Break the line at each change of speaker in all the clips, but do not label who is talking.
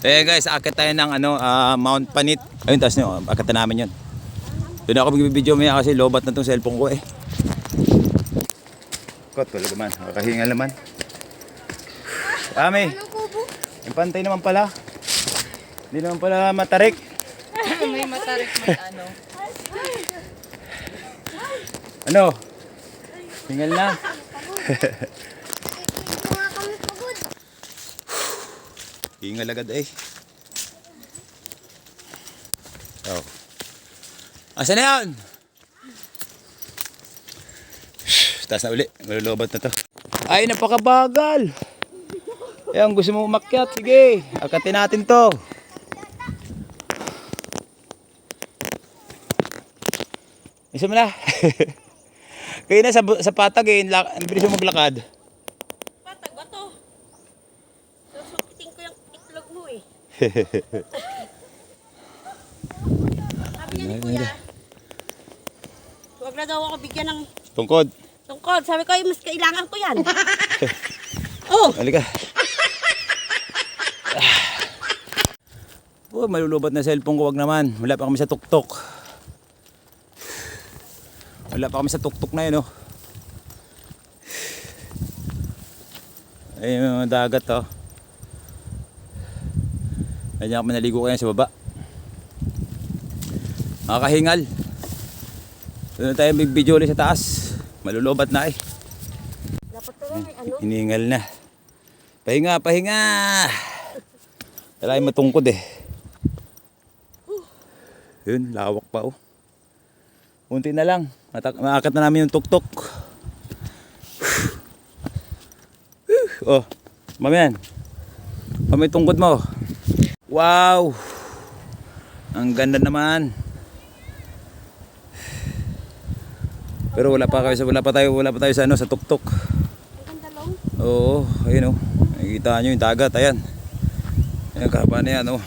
Eh guys, akit tayo ng ano, ah, Mount Panit. Ayun, taas nyo, akit na namin yun. Doon ako magbibideo maya kasi lobat na tong cellphone ko eh. Kot, wala naman. Kakahingal naman. Kami, yung pantay naman pala. Hindi naman pala matarik.
may matarik, may ano.
Ano? Hingal na. Hingal agad eh. Oh. Asa na yan? Taas na uli. Malulubat na to. Ay, napakabagal. Ayan, gusto mo umakyat. Sige, akatin natin to. Isa mo na. Kaya na sa, sa patag eh, ang bilis mo maglakad.
Patag ba to? Susukitin ko yung itlog mo eh. Sabi niya ni kuya, huwag na daw ako bigyan ng
Tungkod.
tungkod. Sabi ko, "Ay, mas kailangan ko yan. oh,
Halika. Oh, malulubat na cellphone ko, wag naman. Wala pa kami sa tuktok. Wala pa kami sa tuktok na yun, oh. Ayun yung mga dagat, oh. Ganyan kami naligo kayo sa baba. Nakakahingal. Doon na tayo may video ulit sa taas. Malulubat na eh.
dapat may ano.
Hiningal na. Pahinga, pahinga. Wala yung matungkod eh. Yun, lawak pa oh. Unti na lang. Matak maakat na namin yung tuktok. Oh, mamiyan. Pamay tungkod mo. Wow. Ang ganda naman. Pero wala pa kayo sa wala pa tayo wala pa tayo sa ano sa tuktok. Oo, ayun oh. Nakikita nyo yung dagat, ayan. Ayan, kaba na yan oh.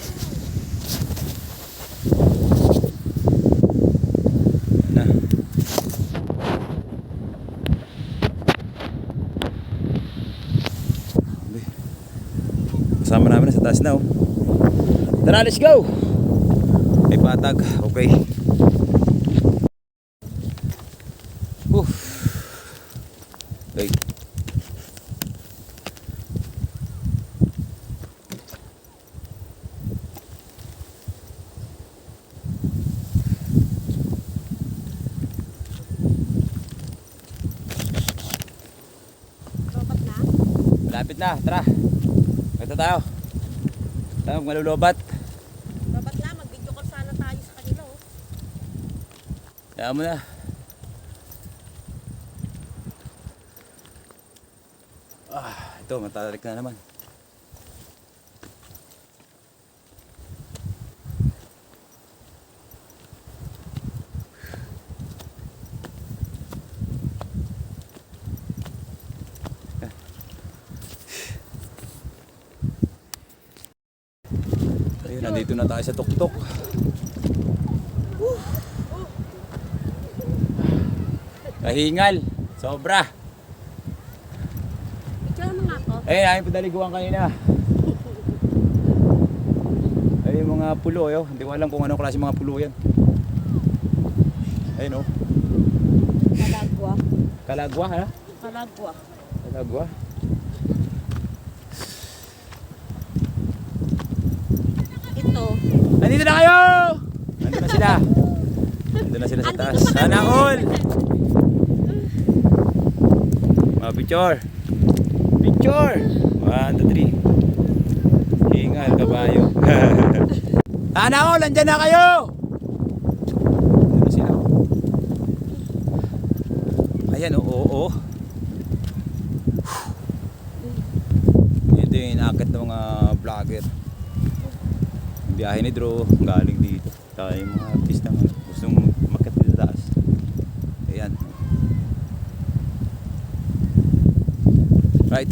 Kasama namin na sa taas na oh. Tara, let's go! May patag, okay. Oof. Okay. Malapit na, tara. Ito tayo. Tayo malulubat.
Robot na, mag-video call sana tayo sa kanila oh.
Kaya mo na. Ah, ito, matatarik na naman. Nandito na tayo sa tuktok. Kahingal. Sobra.
Picture mo nga ako.
Ayun, ayun padaliguan kanina. Yung mga pulo, yo. Hindi ko alam kung anong klase mga pulo yan. Ayun, oh.
Kalagwa.
Kalagwa, ha?
Kalagwa.
Kalagwa.
Ito.
Nandito na kayo! Nandito na sila. Nandito na sila sa taas. Sana all! Mga picture. Picture! One, two, three. Hingal, kabayo. Sana all! Nandyan na kayo! Nandito na sila. oh. Ayan, oo, oo. Ito yung inakit ng mga vlogger biyahe ni Drew galing dito tayo yung mga artista nga gustong umakyat dito sa taas. Ayan. Right.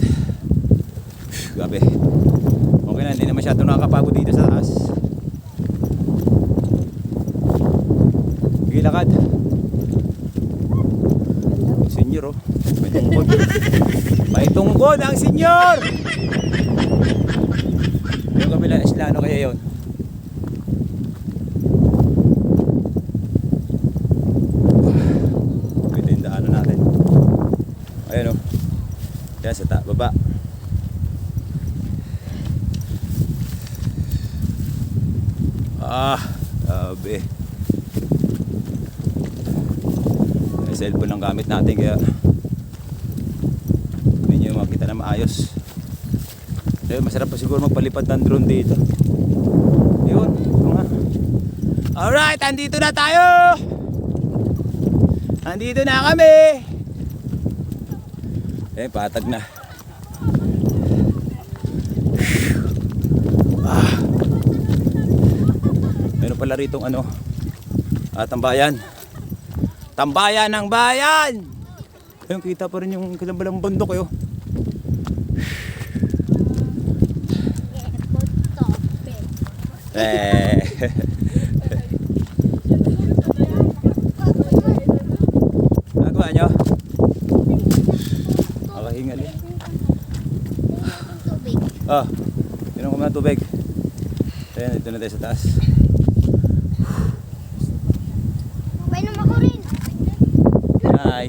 Gabi okay na hindi na masyado nakakapagod dito sa taas. Sige lakad. Senyor oh. May tungkod. May tungkod ang senyor Yung kabila isla, ano kaya yun? Ito yung daanan natin. Ayun o. Yan sa ta baba. Ah, grabe. May cellphone lang gamit natin kaya nyo makita na maayos. Ayun, masarap pa siguro magpalipad ng drone dito. Yun, ito nga. Alright, andito na tayo! Andito na kami! Eh, patag na. Ah. Meron pala rito ano, ah, tambayan. Tambayan ng bayan! Ayun, kita pa rin yung kinabalang bundok eh, oh. Eh. Nagawa nyo? Nakahingal eh. Ah, inom ko muna tubig. Ayan, dito na tayo sa taas.
Painom ako rin.
Hi!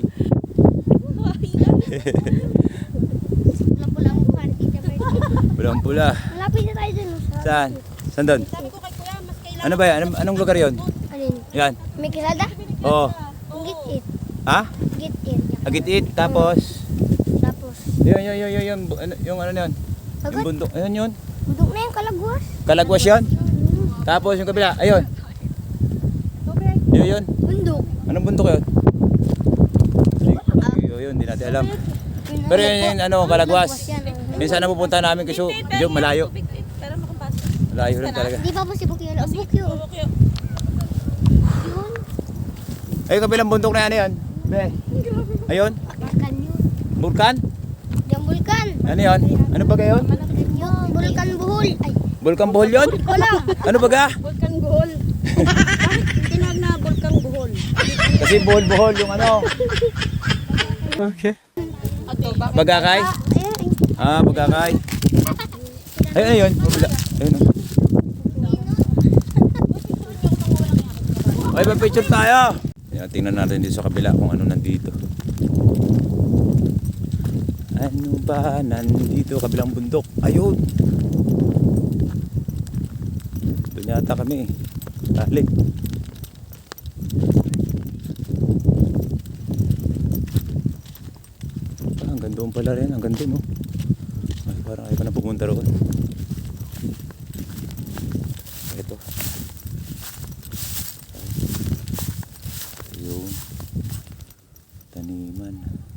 Pula-pula ang mukha ni Tita Bertie.
Pulang pula.
Malapit na tayo dun. sa-
Saan? Saan doon?
Sabi ko kay kuya, mas kailangan.
Ano ba yan? Anong, anong lugar yon?
Alin?
Yan.
May kilada?
Oo.
Git-it.
Ha?
Git-it.
Agit-it. Tapos,
Tapos,
yun, yun, yun, yun, yun, ano- yung ano na yun? Yung bundok. Ayun yun.
Budok na yung kalagwas.
Kalagwas yun. Tapos yung kabila. Ayun. Yun, yun.
Bundok.
Anong bundok yun? Yun, yun, hindi natin alam.
Yun,
Pero yun, yun, ano, kalagwas.
oh.
Yun sana pupunta namin kasi medyo malayo. Malayo rin talaga.
Di pa po si Bukyo. Ang Bukyo. Yun.
Ay, kabilang bundok na yan, yun. Be. Ayun,
Bulkan yun.
bulkan. Ano yun? Ano ba yun?
Yung bulkan buhol. Ay,
Bulkan bohol yun?
wala.
Ano ba ga?
Bulkan Bohol. Bakit tinag na Bulkan Bohol?
Kasi bohol-bohol yung ano. Okay.
Ato, bakit?
Bagakay?
Ayun.
Ah, bagakay. Ayun, ayun. Mabila. Ayun. oh. Ay, picture tayo. Ayan, tingnan natin dito sa kabila kung ano nandito. Ano ba nandito? Kabilang bundok. Ayun. Doon yata kami eh. Galing. Ah, hanggang doon pala rin. Hanggang doon, oh. Ay, parang ayaw ko na pumunta roon. Ito. Ayun. Taniman. Ay,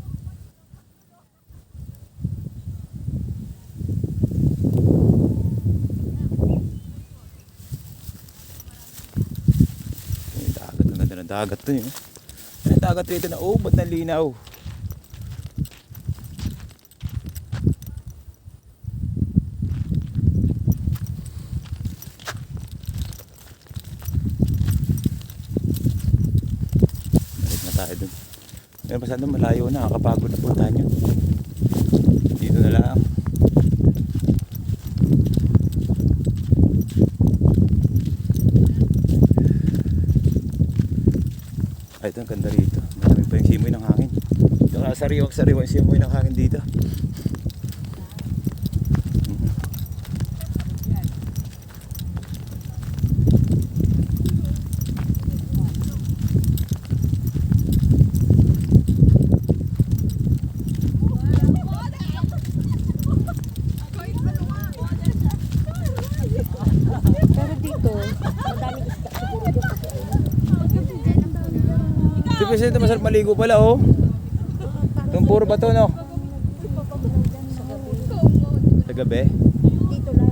dagat. To yun. Ay, dagat rito na. Oh, ba't nalinaw? Balik na tayo dun. Pero masyado malayo na, nakakapagod na puntahan yun. Dito na lang. Ay, ito ang ganda rito. Marami pa yung simoy ng hangin. Ito ka sariwag sariwa yung simoy ng hangin dito. Siya ito masarap maligo pala oh. Itong puro bato no. Sa gabi.
Dito lang.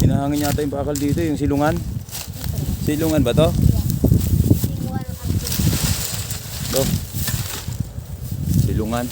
Hinahangin yata yung bakal dito, yung silungan. Silungan ba to? Do. Silungan.